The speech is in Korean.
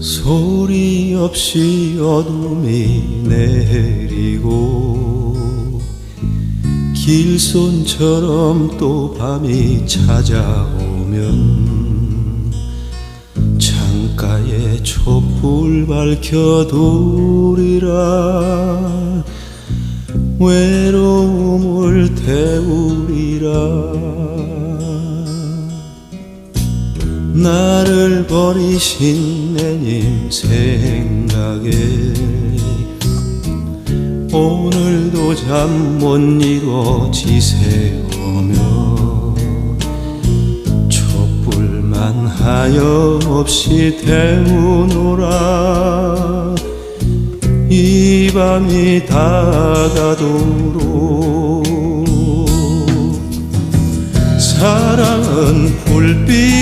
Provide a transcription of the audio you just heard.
소리 없이 어둠이 내리고 길손처럼 또 밤이 찾아오면 창가에 촛불 밝혀두리라 외로움을 태우리라 나를 버리신 내님 생각에 오늘도 잠 못 이뤄 지새우며 촛불만 하염없이 태우노라. 이 밤이 다가도록 사랑은 불빛